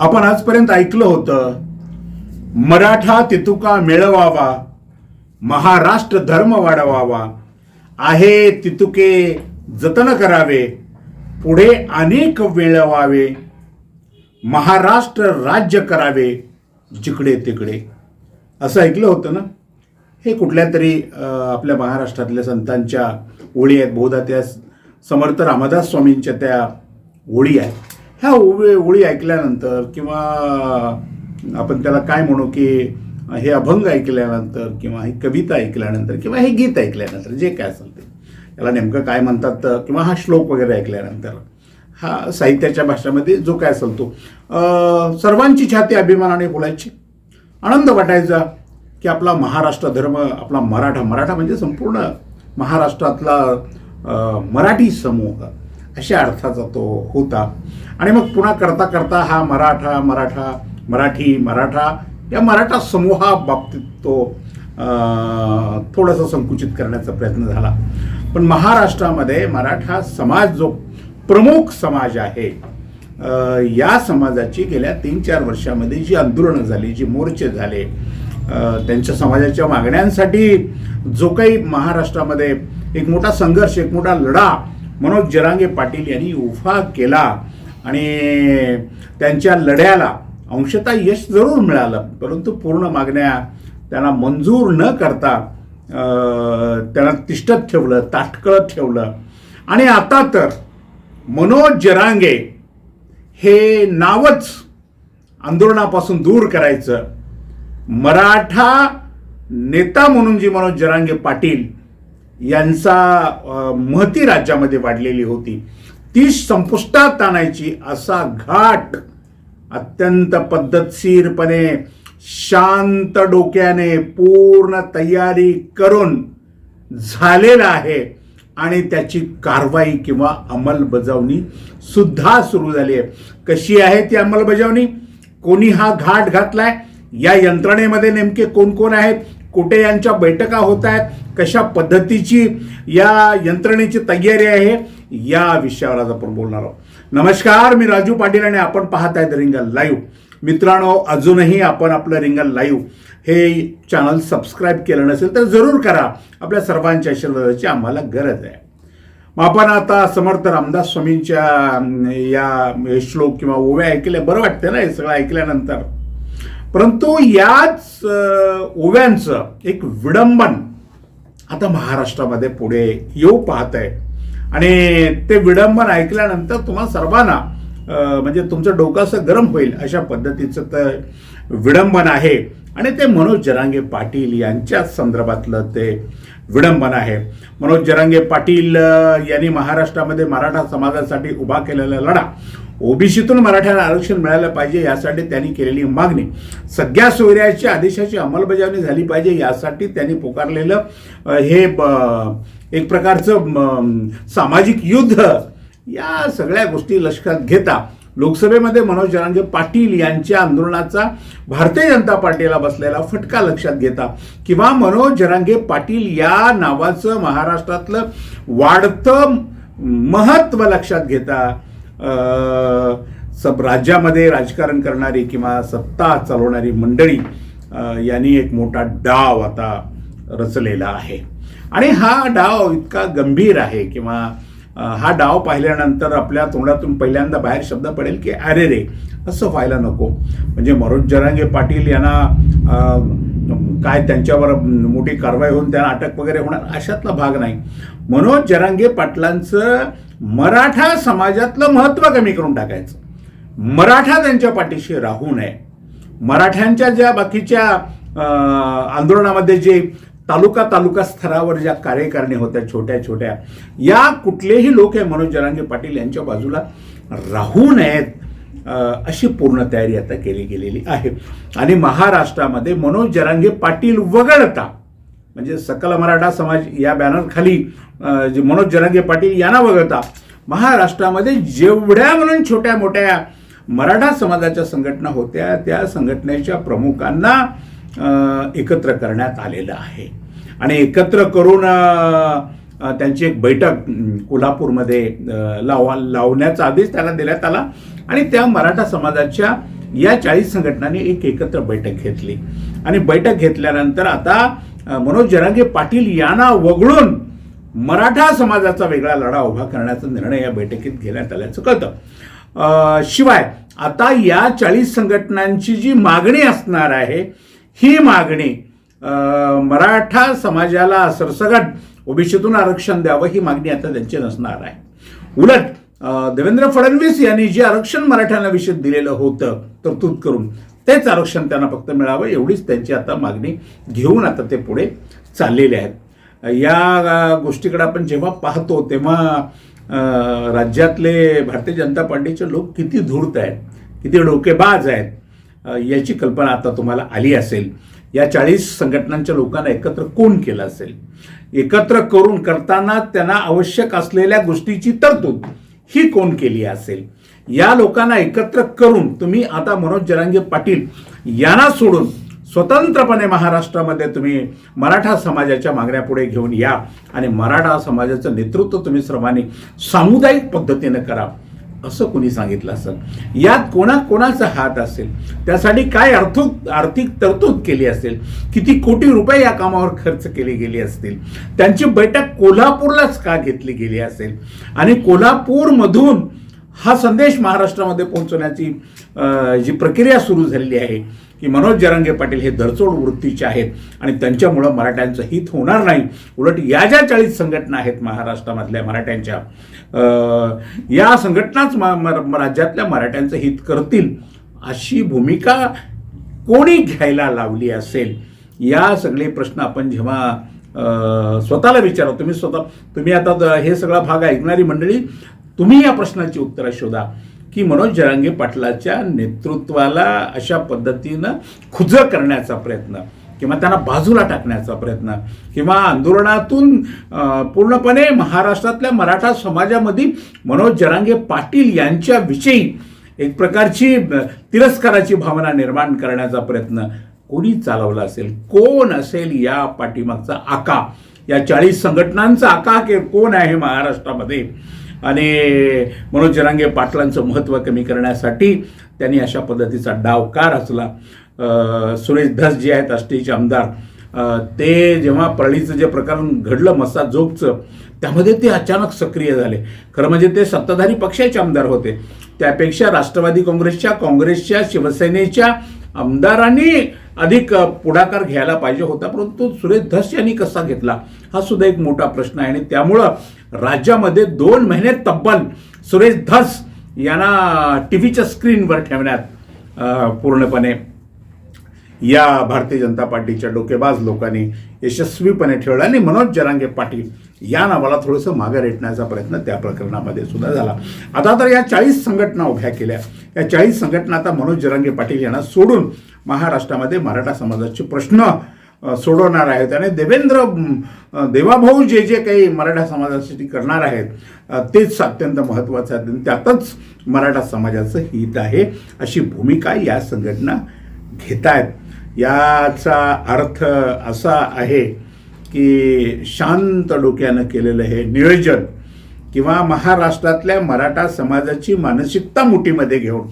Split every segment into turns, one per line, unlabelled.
आपण आजपर्यंत ऐकलं होतं मराठा तितुका मिळवावा महाराष्ट्र धर्म वाढवावा आहे तितुके जतन करावे पुढे अनेक मिळवावे महाराष्ट्र राज्य करावे जिकडे तिकडे. असं ऐकलं होतं ना? हे कुठल्या तरी आपल्या महाराष्ट्रातल्या संतांच्या ओळी आहेत. बहुधा त्या समर्थ रामदास स्वामींच्या त्या ओळी आहेत. ह्या ओळी ओळी ऐकल्यानंतर किंवा आपण त्याला काय म्हणू की हे अभंग ऐकल्यानंतर किंवा ही कविता ऐकल्यानंतर किंवा हे गीत ऐकल्यानंतर जे काय असेल ते. याला नेमकं काय म्हणतात किंवा हा श्लोक वगैरे ऐकल्यानंतर. हा साहित्याच्या भाषेमध्ये जो काय असेल तो. सर्वांची छाती अभिमानाने बोलायची आनंद वाटायचा की आपला महाराष्ट्र धर्म आपला मराठा मराठा म्हणजे संपूर्ण महाराष्ट्रातला मराठी समूह. अशा अर्थाचा तो होता. आणि मग पुन्हा करता करता हा मराठा मराठा मराठी मराठा या मराठा समूहाबाबतीत तो थोडंसं संकुचित करण्याचा प्रयत्न झाला. पण महाराष्ट्रामध्ये मराठा समाज जो प्रमुख समाज आहे या समाजाची गेल्या तीन चार वर्षामध्ये जी आंदोलनं झाली जी मोर्चे झाले त्यांच्या समाजाच्या मागण्यांसाठी जो काही महाराष्ट्रामध्ये एक मोठा संघर्ष एक मोठा लढा मनोज जरांगे पाटील यांनी उभा केला आणि त्यांच्या लढ्याला अंशतः यश जरूर मिळालं परंतु पूर्ण मागण्या त्यांना मंजूर न करता त्यांना तिष्ठत ठेवलं ताटकळत ठेवलं. आणि आता तर मनोज जरांगे हे नावच आंदोलनापासून दूर करायचं. मराठा नेता म्हणून जी मनोज जरांगे पाटील यांचा महती राज्यामध्ये वाढलेली होती. ती संपुष्टात आणायची असा घाट अत्यंत पद्धतशीरपणे शांत डोक्याने पूर्ण तयारी करून झालेला आहे आणि त्याची कारवाई किंवा अंमलबजावणी सुद्धा सुरू झाली आहे. कशी आहे ती अंमलबजावणी? कोणी हा घाट घातलाय? या यंत्रणेमध्ये नेमके कोण कोण आहेत? कुठे यांच्या बैठका होत आहेत कशा पद्धतीची या यंत्रणेची तयारी आहे या विषयावर आज आपण बोलणार आहोत. नमस्कार मी राजू पाटील आणि आपण पाहत आहेत रिंगल लाईव्ह मित्रांनो अजूनही आपण आपलं रिंगल लाईव्ह हे चॅनल सबस्क्राईब केलं नसेल तर जरूर करा. आपल्या सर्वांच्या आशीर्वादाची आम्हाला गरज आहे. मग आपण आता समर्थ रामदास स्वामींच्या या श्लोक किंवा ओव्या ऐकल्या बरं वाटतं ना हे सगळं ऐकल्यानंतर. परंतु याच ओव्यांचं एक विडंबन आता महाराष्ट्रामध्ये पुढे येऊ पाहत आहे आणि ते विडंबन ऐकल्यानंतर तुम्हा सर्वांना म्हणजे तुमचं डोकं असं गरम होईल अशा पद्धतीचं तर विडंबन आहे. आणि ते मनोज जरांगे पाटील यांच्या संदर्भातलं ते विडंबन आहे. मनोज जरांगे पाटील यांनी महाराष्ट्रामध्ये मराठा समाजासाठी उभा केलेला लढा. ओबीसीतून मराठ्यांना आरक्षण मिळालं पाहिजे यासाठी त्यांनी केलेली मागणी. सगळ्या सोयऱ्याच्या आदेशाची अंमलबजावणी झाली पाहिजे यासाठी त्यांनी पुकारलेलं हे ब- एक प्रकारचं म, सामाजिक युद्ध या सगळ्या गोष्टी लक्षात घेता लोकसभेमध्ये मनोज जरांगे पाटील यांच्या आंदोलनाचा भारतीय जनता पार्टीला बसलेला फटका लक्षात घेता किंवा मनोज जरांगे पाटील या नावाचं महाराष्ट्रातलं वाढतं महत्त्व लक्षात घेता. सब राज्यामध्ये राजकारण करणारी किंवा सत्ता चालवणारी मंडळी यांनी एक मोठा डाव आता रचलेला आहे. आणि हा डाव इतका गंभीर आहे किंवा हा डाव पाहिल्यानंतर आपल्या तोंडातून पहिल्यांदा बाहेर शब्द पडेल की अरे रे असं व्हायला नको. म्हणजे मनोज जरांगे पाटील यांना काय त्यांच्यावर मोठी कारवाई होऊन त्यांना अटक वगैरे होणार अशातला भाग नाही. मनोज जरांगे पाटलांचं मराठा समाजातलं महत्त्व कमी करून टाकायचं. मराठा त्यांच्या पाठीशी राहू नये. मराठ्यांच्या ज्या बाकीच्या आंदोलनामध्ये जे तालुका तालुका स्तरावर ज्या कार्यकारिणी होत्या छोट्या छोट्या या कुठलेही लोक हे मनोज जरांगे पाटील यांच्या बाजूला राहू नयेत अशी पूर्ण तयारी आता केली गेलेली आहे. आणि महाराष्ट्रामध्ये मनोज जरांगे पाटील वगळता म्हणजे सकल मराठा समाज या बॅनरखाली जे मनोज जरांगे पाटील यांना वगळता महाराष्ट्रामध्ये जेवढ्या म्हणून छोट्या मोठ्या मराठा समाजाच्या संघटना होत्या त्या संघटनेच्या प्रमुखांना एकत्र करण्यात आलेलं आहे. आणि एकत्र करून त्यांची एक बैठक कोल्हापूरमध्ये लावा लावण्याचा आदेश त्यांना देण्यात आला. आणि त्या मराठा समाजाच्या या चाळीस संघटनांनी एक एकत्र बैठक घेतली. आणि बैठक घेतल्यानंतर आता मनोज जरांगे पाटील यांना वगळून मराठा समाजाचा वेगळा लढा उभा करण्याचा निर्णय या बैठकीत घेण्यात आल्याचं कळतं. शिवाय आता या चाळीस संघटनांची जी मागणी असणार आहे ही मागणी मराठा समाजाला सरसगट ओबीसीतून आरक्षण द्यावं ही मागणी आता त्यांची नसणार आहे. उलट देवेंद्र फडणवीस यांनी जे आरक्षण मराठ्यांना विषय दिलेलं होतं तरतूद करून तेच आरक्षण त्यांना फक्त मिळावं एवढीच त्यांची आता मागणी घेऊन आता ते पुढे चाललेले आहेत. या गोष्टीकडे आपण जेव्हा पाहतो तेव्हा राज्यातले भारतीय जनता पार्टीचे लोक किती धूर्त आहेत किती डोकेबाज आहेत याची कल्पना आता तुम्हाला आली असेल. या चाळीस संघटनांच्या लोकांना एकत्र कोण केलं असेल? एकत्र करून करताना त्यांना आवश्यक असलेल्या गोष्टीची तरतूद ही कोण केली असेल? या लोकांना एकत्र करून तुम्ही आता मनोज जरांगे पाटील यांना सोडून स्वतंत्रपणे महाराष्ट्रामध्ये तुम्ही मराठा समाजाच्या मागण्या पुढे घेऊन या आणि मराठा समाजाचं नेतृत्व तुम्ही सर्वांनी सामुदायिक पद्धतीनं करा असं कोणी सांगितलं असेल? यात कोणा कोणाचा हात असेल? त्यासाठी काय अर्थ आर्थिक तरतूद केली असेल? किती कोटी रुपये या कामावर खर्च केले गेले असतील? त्यांची बैठक कोल्हापूरलाच का घेतली गेली असेल? आणि कोल्हापूरमधून हा संदेश महाराष्ट्रामध्ये पोहोचवण्याची जी प्रक्रिया सुरू झालेली आहे की मनोज जरांगे पाटील हे दरचोड वृत्तीचे आहेत आणि त्यांच्यामुळं मराठ्यांचं हित होणार नाही. उलट या ज्या चाळीस संघटना आहेत महाराष्ट्रामधल्या मराठ्यांच्या या संघटनाच म- राज्यातल्या मराठ्यांचं हित करतील अशी भूमिका कोणी घ्यायला लावली असेल? या सगळे प्रश्न आपण जेव्हा स्वतःला विचारा तुम्ही स्वतः तुम्ही आता हे सगळा भाग ऐकणारी मंडळी तुम्ही या प्रश्नाची उत्तरं शोधा. की मनोज जरांगे पाटलाच्या नेतृत्वाला अशा पद्धतीनं खुजं करण्याचा प्रयत्न किंवा त्यांना बाजूला टाकण्याचा प्रयत्न किंवा आंदोलनातून पूर्णपणे महाराष्ट्रातल्या मराठा समाजामध्ये मनोज जरांगे पाटील यांच्याविषयी एक प्रकारची तिरस्काराची भावना निर्माण करण्याचा प्रयत्न कोणी चालवला असेल? कोण असेल या पाठीमागचा आका? या चाळीस संघटनांचा आका के कोण आहे महाराष्ट्रामध्ये? आणि मनोज जरांगे पाटलांचं महत्त्व कमी करण्यासाठी त्यांनी अशा पद्धतीचा डाव का रचला सुरेश धस जे आहेत आष्टीचे आमदार ते जेव्हा परळीचं जे प्रकरण घडलं मस्सा जोगचं त्यामध्ये ते अचानक सक्रिय झाले. खरं म्हणजे ते सत्ताधारी पक्षाचे आमदार होते. त्यापेक्षा राष्ट्रवादी काँग्रेसच्या काँग्रेसच्या शिवसेनेच्या आमदारांनी अधिक पुढाकार घ्यायला पाहिजे होता परंतु सुरेश धस यांनी कसा घेतला? हा सुद्धा एक मोठा प्रश्न आहे आणि त्यामुळं राज्यामध्ये दोन महिने तब्बल सुरेश धस यांना टी व्हीच्या स्क्रीनवर ठेवण्यात पूर्णपणे या भारतीय जनता पार्टीच्या डोकेबाज लोकांनी यशस्वीपणे ठेवलं. आणि मनोज जरांगे पाटील या नावाला थोडंसं मागे रेटण्याचा प्रयत्न त्या प्रकरणामध्ये सुद्धा झाला. आता तर या चाळीस संघटना उभ्या केल्या. या चाळीस संघटना आता मनोज जरांगे पाटील यांना सोडून महाराष्ट्रामध्ये मराठा समाजाचे प्रश्न सोडवणार आहेत. आणि देवेंद्र देवाभाऊ जे जे काही मराठा समाजासाठी करणार आहेत तेच अत्यंत महत्त्वाचं आहे. त्यातच मराठा समाजाचं हित आहे अशी भूमिका या संघटना घेत आहेत याचा अर्थ असा आहे की शांत डोक्यानं केलेलं हे नियोजन किंवा महाराष्ट्रातल्या मराठा समाजाची मानसिकता मुठीमध्ये घेऊन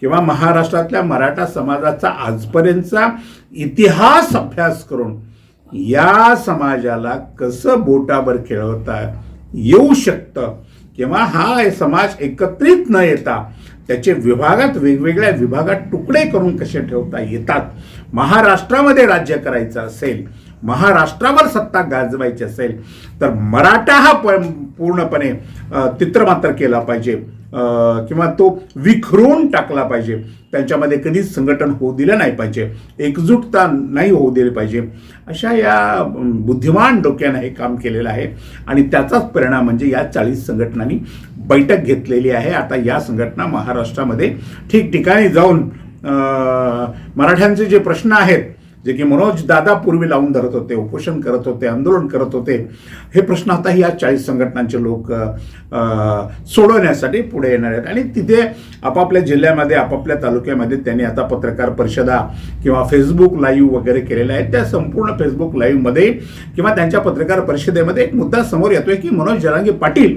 किंवा महाराष्ट्रातल्या मराठा समाजाचा आजपर्यंतचा इतिहास अभ्यास करून या समाजाला कसं बोटावर खेळवता येऊ शकतं किंवा हा समाज एकत्रित न येता त्याचे विभागात वेगवेगळ्या विभागात तुकडे करून कसे ठेवता येतात महाराष्ट्रामध्ये राज्य करायचं असेल महाराष्ट्रावर सत्ता गाजवायची असेल तर मराठा हा प पूर्णपणे तित्रमात्र केला पाहिजे. किंवा तो विखरून टाकला पाहिजे. त्यांच्यामध्ये कधीच संघटन होऊ दिलं नाही पाहिजे. एकजुटता नाही होऊ दिली पाहिजे. अशा या बुद्धिमान डोक्यानं हे काम केलेलं आहे. आणि त्याचाच परिणाम म्हणजे या चाळीस संघटनांनी बैठक घेतलेली आहे. आता या संघटना महाराष्ट्रामध्ये ठिकठिकाणी जाऊन मराठ्यांचे जे प्रश्न आहेत जे की मनोज दादा पूर्वी लावून धरत होते उपोषण करत होते आंदोलन करत होते हे प्रश्न आता या चाळीस संघटनांचे लोक सोडवण्यासाठी पुढे येणार आहेत. आणि तिथे आपापल्या जिल्ह्यामध्ये आपापल्या तालुक्यामध्ये त्यांनी आता पत्रकार परिषदा किंवा फेसबुक लाईव्ह वगैरे केलेल्या आहेत. त्या संपूर्ण फेसबुक लाईव्हमध्ये किंवा त्यांच्या पत्रकार परिषदेमध्ये एक मुद्दा समोर येतोय की मनोज जरांगे पाटील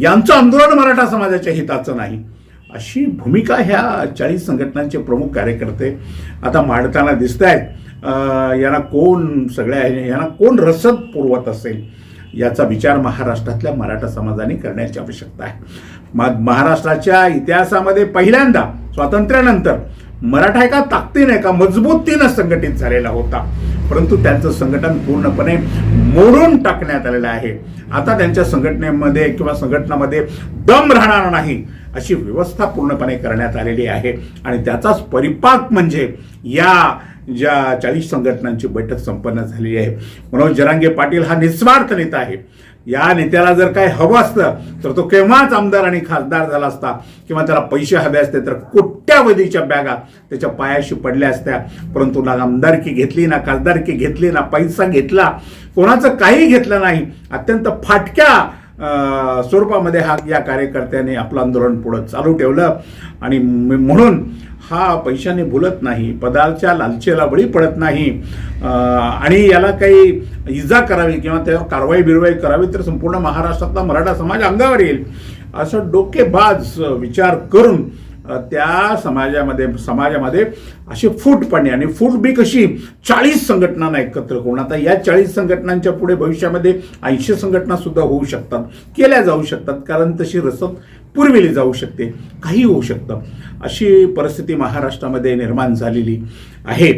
यांचं आंदोलन मराठा समाजाच्या हिताचं नाही. अशी भूमिका ह्या चाळीस संघटनांचे प्रमुख कार्यकर्ते आता मांडताना दिसत आहेत यांना कोण सगळ्या यांना कोण रसद पुरवत असेल याचा विचार महाराष्ट्रातल्या मराठा समाजाने करण्याची आवश्यकता आहे. महाराष्ट्राच्या इतिहासामध्ये पहिल्यांदा स्वातंत्र्यानंतर मराठा एका ताकदीने एका मजबूतीनं संघटित झालेला होता. परंतु त्यांचं संघटन पूर्णपणे मोडून टाकण्यात आलेलं आहे. आता त्यांच्या संघटनेमध्ये किंवा संघटनामध्ये दम राहणार नाही अशी व्यवस्था पूर्णपणे करण्यात आलेली आहे. आणि त्याचाच परिपाक म्हणजे या ज्या चाळीस संघटनांची बैठक संपन्न झालेली आहे. मनोज जरांगे पाटील हा निस्वार्थ नेता आहे. या नेत्याला जर काय हवं असतं तर तो केव्हाच आमदार आणि खासदार झाला असता किंवा त्याला पैसे हवे असते तर कोट्यावधीच्या बॅगा त्याच्या पायाशी पडल्या असत्या. परंतु ना आमदारकी घेतली ना खासदारकी घेतली ना पैसा घेतला. कोणाचं काही घेतलं नाही. अत्यंत फाटक्या स्वरूपामध्ये हा या कार्यकर्त्याने आपलं आंदोलन पुढं चालू ठेवलं. आणि म्हणून हा पैशाने भुलत नाही पदाच्या लालचेला बळी पडत नाही. आणि याला काही इजा करावी किंवा त्यावर कारवाई बिरवाई करावी तर संपूर्ण महाराष्ट्रातला मराठा समाज अंगावर येईल. असं डोकेबाज विचार करून त्या समाजामध्ये समाजामध्ये अशी फूट पडणे आणि फूट बी कशी चाळीस संघटनांना एकत्र करून आता या चाळीस संघटनांच्या पुढे भविष्यामध्ये ऐंशी संघटना सुद्धा होऊ शकतात केल्या जाऊ शकतात कारण तशी रसद पुरविली जाऊ शकते काही होऊ शकतं. अशी परिस्थिती महाराष्ट्रामध्ये निर्माण झालेली आहे.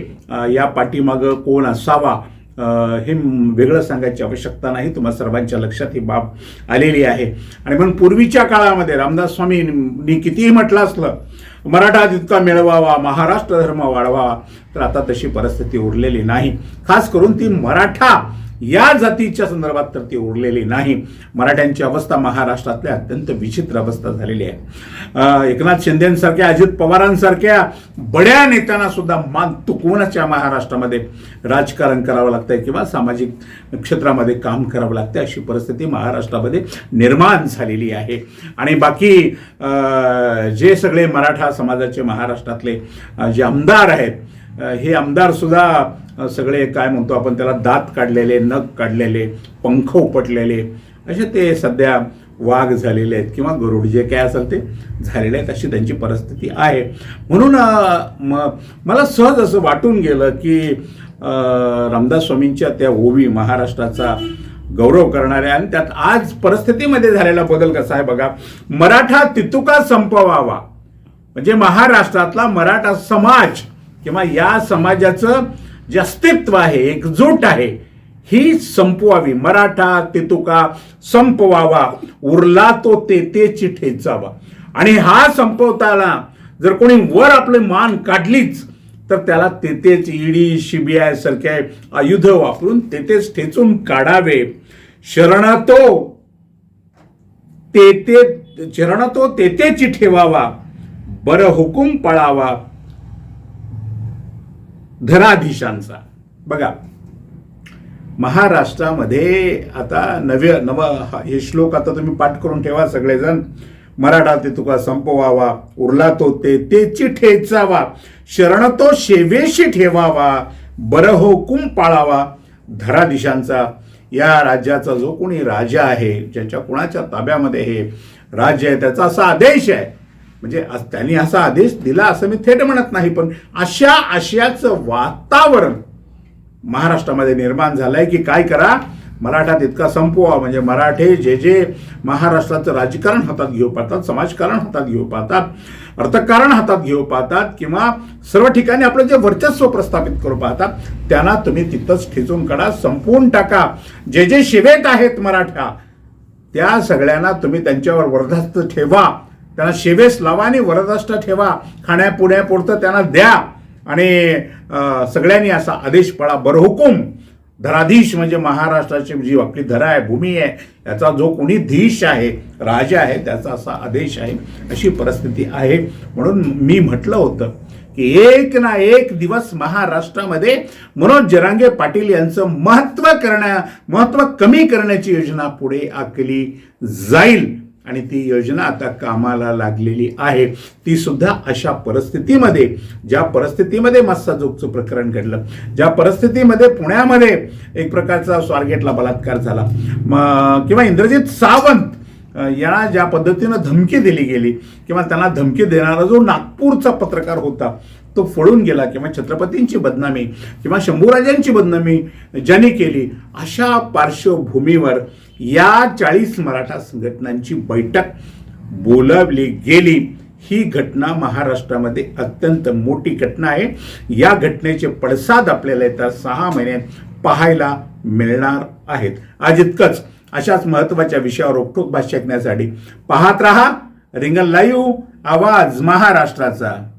या पाठीमागं कोण असावा हे वेगळं सांगायची आवश्यकता नाही. तुम्हा सर्वांच्या लक्षात ही बाब आलेली आहे. आणि म्हणून पूर्वीच्या काळामध्ये रामदास स्वामींनी कितीही म्हटलं असलं मराठा तितका मिळवावा महाराष्ट्र धर्म वाढवावा तर आता तशी परिस्थिती उरलेली नाही. खास करून ती मराठा या जातीच्या संदर्भात तर ती उरलेली नाही. मराठ्यांची अवस्था महाराष्ट्रातल्या अत्यंत विचित्र अवस्था झालेली आहे. एकनाथ शिंदेसारख्या अजित पवारांसारख्या बड्या नेत्यांना सुद्धा मान तुकवण्याच्या महाराष्ट्रामध्ये राजकारण करावं लागतंय किंवा सामाजिक क्षेत्रामध्ये काम करावं लागतं अशी परिस्थिती महाराष्ट्रामध्ये निर्माण झालेली आहे. आणि बाकी जे सगळे मराठा समाजाचे महाराष्ट्रातले जे आमदार आहेत हे आमदार सुद्धा सगळे काय म्हणतो आपण त्याला दात काढलेले नख काढलेले पंख उपटलेले असे ते सध्या वाघ झालेले आहेत किंवा गरुड जे काय असेल ते झालेले आहेत अशी त्यांची परिस्थिती आहे. म्हणून मला सहज असं वाटून गेलं की रामदास स्वामींच्या त्या ओवी महाराष्ट्राचा गौरव करणाऱ्या आणि त्यात आज परिस्थितीमध्ये झालेला बदल कसा आहे बघा. मराठा तितुका संपवावा. म्हणजे महाराष्ट्रातला मराठा समाज किंवा या समाजाचं जे अस्तित्व आहे एकजूट आहे ही संपवावी. मराठा तेतुका संपवावा. उरला तो तेतेची ठेचावा आणि हा संपवताना जर कोणी वर आपले मान काढलीच तर त्याला तेथेच ईडी सीबीआय सारख्या आयुध वापरून तेथेच ठेचून काढावे. शरण तो तेथे चरण तो तेथेची ठेवावा. बरं हुकूम पळावा. धराधीशांचा बघा महाराष्ट्रामध्ये आता नवे नव हे श्लोक आता तुम्ही पाठ करून ठेवा सगळेजण. मराठा ते तुका संपवावा उरला तो ते तेची ठेचावा शरण तो शेवेशी ठेवावा बर हो कुंभ पाळावा. धराधीशांचा या राज्याचा जो कोणी राजा आहे ज्याच्या कुणाच्या ताब्यामध्ये हे राज्य आहे त्याचा असा आदेश आहे. म्हणजे त्यांनी असा आदेश दिला असं मी थेट म्हणत नाही पण अशा आशयाचं वातावरण महाराष्ट्रामध्ये निर्माण झालंय की काय करा? मराठा तितका संपवा. म्हणजे मराठे जे जे महाराष्ट्राचं राजकारण हातात घेऊ पाहतात समाजकारण हातात घेऊ पाहतात अर्थकारण हातात घेऊ पाहतात किंवा सर्व ठिकाणी आपलं जे वर्चस्व प्रस्थापित करू पाहतात त्यांना तुम्ही तिथंच ठिचून काढा संपवून टाका. जे जे शिवेत आहेत मराठा त्या सगळ्यांना तुम्ही त्यांच्यावर वर्धास्त ठेवा. त्यांना शेवेस लावा आणि वरदहस्त ठेवा. खाण्यापुण्यापुरतं त्यांना द्या. आणि सगळ्यांनी असा आदेश पळा. बरहुकूम. धराधीश म्हणजे महाराष्ट्राची जी आपली धरा आहे भूमी आहे याचा जो कोणी धीश आहे राजा आहे त्याचा असा आदेश आहे अशी परिस्थिती आहे. म्हणून मी म्हटलं होतं की एक ना एक दिवस महाराष्ट्रामध्ये मनोज जरांगे पाटील यांचं महत्त्व करण्या महत्त्व कमी करण्याची योजना पुढे आखली जाईल. आणि ती योजना आता कामाला लागलेली आहे. ती सुद्धा अशा परिस्थितीमध्ये ज्या परिस्थितीमध्ये मस्साजोगचं प्रकरण घडलं ज्या परिस्थितीमध्ये पुण्यामध्ये एक प्रकारचा स्वारगेटला बलात्कार झाला. म- किंवा इंद्रजित सावंत यांना ज्या पद्धतीनं धमकी दिली गेली किंवा त्यांना धमकी देणारा जो नागपूरचा पत्रकार होता तो फळून गेला किंवा छत्रपतींची बदनामी किंवा शंभूराजांची बदनामी ज्यांनी केली अशा पार्श्वभूमीवर या चाळीस मराठा संघटनांची बैठक बोलावली गेली. ही घटना महाराष्ट्रामध्ये अत्यंत मोठी घटना आहे. या घटनेचे पडसाद आपल्याला येत्या सहा महिन्यात पाहायला मिळणार आहेत. आज इतकंच. अशाच महत्त्वाच्या विषयावर रोखोक भाष्य ऐकण्यासाठी पाहत रहा. रिंगल लाईव्ह आवाज महाराष्ट्राचा.